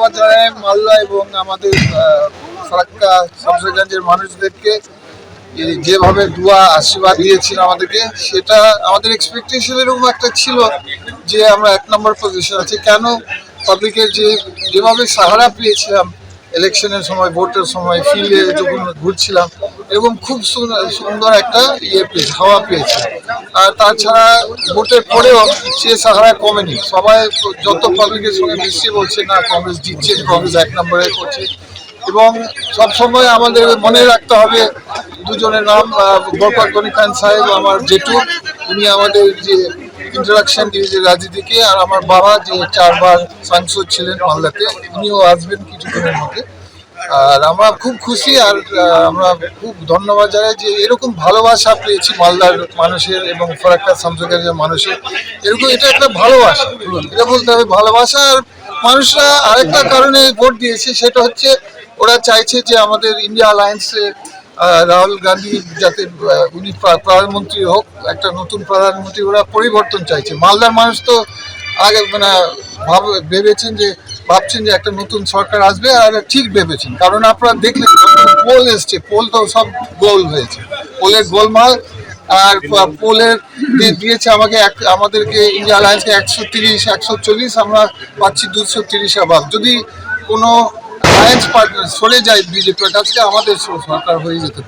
বন্ধুরা এবং আমাদের ফারাক্কা শামসেরগঞ্জের মানুষদেরকে যেভাবে দুয়া আশীর্বাদ দিয়েছিল আমাদেরকে, সেটা আমাদের এক্সপেকটেশন এরকম একটা ছিল যে আমরা এক নম্বর পজিশন আছি। কেন? পাবলিকের যে, যেভাবে সাহারা পেয়েছিলাম ইলেকশনের সময়, ভোটের সময় ফিল্ডে যখন ঘুরছিলাম এবং খুব সুন্দর একটা ইয়ে পেয়েছি হাওয়া পেয়েছি আর তাছাড়া ভোটের পরেও সে সাহারা কমেনি। সবাই যত পাবলিকের সঙ্গে মিশিয়ে বলছে, না, কংগ্রেস জিতছে, কংগ্রেস এক নম্বরে করছে। এবং সবসময় আমাদের মনে রাখতে হবে, দুজনের নাম গোপাল গনি খান সাহেব, আমার জেঠু, উনি আমাদের যে ইন্ট্রোডাকশন দিয়েছে রাজনীতিকে, আর আমার বাবা যে চারবার সাংসদ ছিলেন মালদাতে, উনিও আসবেন কিছুদিনের মধ্যে। আর আমরা খুব খুশি আর আমরা খুব ধন্যবাদ জানাই যে এরকম ভালোবাসা পেয়েছি মালদার মানুষের এবং ফরাক্কা সামসুকের মানুষের। এরকম এটা একটা ভালোবাসা এটা বলতে হবে ভালোবাসা আর মানুষরা আরেকটা কারণে ভোট দিয়েছে, সেটা হচ্ছে ওরা চাইছে যে আমাদের ইন্ডিয়া অ্যালায়েন্সে রাহুল গান্ধী যাতে উনি প্রধানমন্ত্রী হোক, একটা নতুন প্রধানমন্ত্রী, ওরা পরিবর্তন চাইছে। মালদার মানুষ তো আগে মানে ভাব ভেবেছেন যে ভাবছেন যে একটা নতুন সরকার আসবে আর ঠিক ভেবেছেন। কারণ আপনারা দেখলেন পোল এসছে, পোল তো সব গোল হয়েছে। পোলের গোলমাল আর পোলের দিয়েছে আমাকে এক- আমাদেরকে ইন্ডিয়া অ্যালায়েন্সকে একশো তিরিশ, একশো চল্লিশ, আমরা পাচ্ছি দুশো তিরিশ আবার যদি কোনো অ্যালায়েন্স পার্টনার সরে যায় বিজেপির কাছে আমাদের সরকার হয়ে যেতে